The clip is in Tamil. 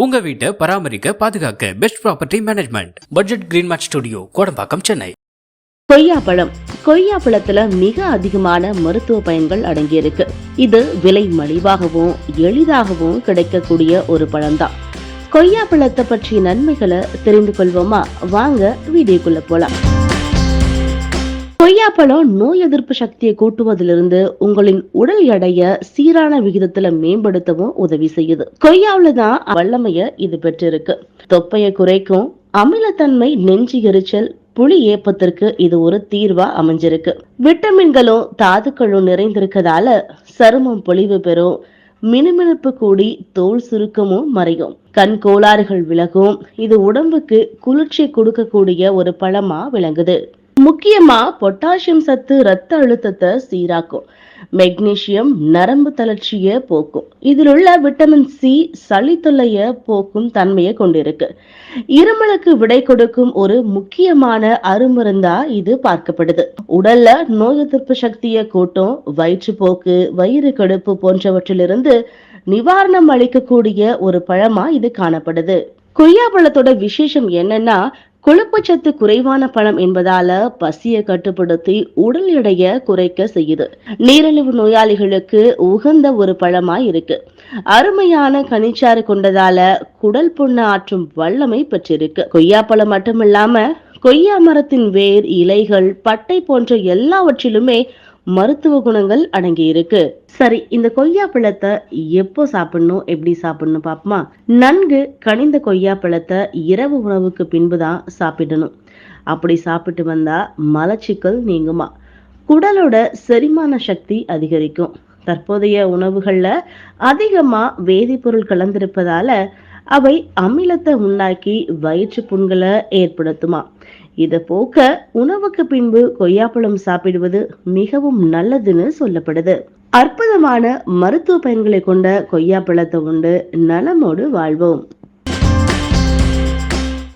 உங்க வீட்டை பராமரிக்க பாதுகாக்க best property management budget green mat studio Kodambakkam Chennai. கொய்யாப்பழம். கொய்யாப்பழத்துல மிக அதிகமான மருத்துவ பயன்கள் அடங்கியிருக்கு. இது விலை மலிவாகவும் எளிதாகவும் கிடைக்கக்கூடிய ஒரு பழம்தான். கொய்யாப்பழத்தை பற்றிய நன்மைகளை தெரிந்து கொள்வோமா? வாங்க வீடியோக்குள்ள போலாம். கொய்யாப்பழம் நோய் எதிர்ப்பு சக்தியை கூட்டுவதிலிருந்து உங்களின் உடல் எடைய சீரான விகிதத்துல மேம்படுத்தவும் உதவி செய்யுது. கொய்யாவில தான் வல்லமைய இது பெற்றிருக்கு. தொப்பையை குறைக்கும் அமிலத்தன்மை நெஞ்சு எரிச்சல் புளி ஏப்பத்திற்கு இது ஒரு தீர்வா அமைஞ்சிருக்கு. விட்டமின்களும் தாதுக்களும் நிறைந்திருக்கதால சருமம் பொலிவு பெறும் மினுமினுப்பு கூடி தோல் சுருக்கமும் மறையும். கண் கோளாறுகள் விலகும் இது உடம்புக்கு குளிர்ச்சி கொடுக்கக்கூடிய ஒரு பழமா விளங்குது. முக்கியமா பொட்டாசியம் சத்து ரத்த அழுத்தத்தை சீராக்கும். மெக்னீசியம் நரம்பு தளர்ச்சியை போக்கும். இதில் உள்ள விட்டமின் சி சளி தொல்லைய போக்கும் தன்மையை கொண்டிருக்கு. இருமலுக்கு விடை கொடுக்கும் ஒரு முக்கியமான அருமருந்தா இது பார்க்கப்படுது. உடல்ல நோய் எதிர்ப்பு சக்தியை கூட்டும் வயிற்றுப்போக்கு வயிறு கடுப்பு போன்றவற்றிலிருந்து நிவாரணம் அளிக்கக்கூடிய ஒரு பழமா இது காணப்படுது. கொய்யாப்பழத்தோட விசேஷம் என்னன்னா கொழுப்புச்சத்து குறைவான பழம் என்பதால பசியை கட்டுப்படுத்தி உடல் எடையை குறைக்க செய்யுது. நீரிழிவு நோயாளிகளுக்கு உகந்த ஒரு பழமாய் இருக்கு. அருமையான கனிச்சாறு கொண்டதால குடல் புண்ண ஆற்றும் வல்லமை பெற்றிருக்கு. கொய்யாப்பழம் மட்டுமில்லாம கொய்யா மரத்தின் வேர் இலைகள் பட்டை போன்ற எல்லாவற்றிலுமே மருத்துவ குணங்கள் அடங்கி இருக்கு சரி இந்த கொய்யா பழத்தை எப்போ சாப்பிடணும் எப்படி சாப்பிடணும் பாப்போமா? நன்கு கனிந்த கொய்யா பழத்தை இரவு உணவுக்கு பின்புதான் சாப்பிடணும். அப்படி சாப்பிட்டு வந்தா மலச்சிக்கல் நீங்குமா? குடலோட செரிமான சக்தி அதிகரிக்கும். தற்போதைய உணவுகள்ல அதிகமா வேதிப்பொருள் கலந்திருப்பதால அவை அமிலத்தை உண்டாக்கி வயிற்று புண்களை ஏற்படுத்துமா. இதை போக்க உணவுக்கு பின்பு கொய்யாப்பழம் சாப்பிடுவது மிகவும் நல்லதுன்னு சொல்லப்படுது. அற்புதமான மருத்துவ பயன்களை கொண்ட கொய்யாப்பழத்தை உண்டு நலமோடு வாழ்வோம்.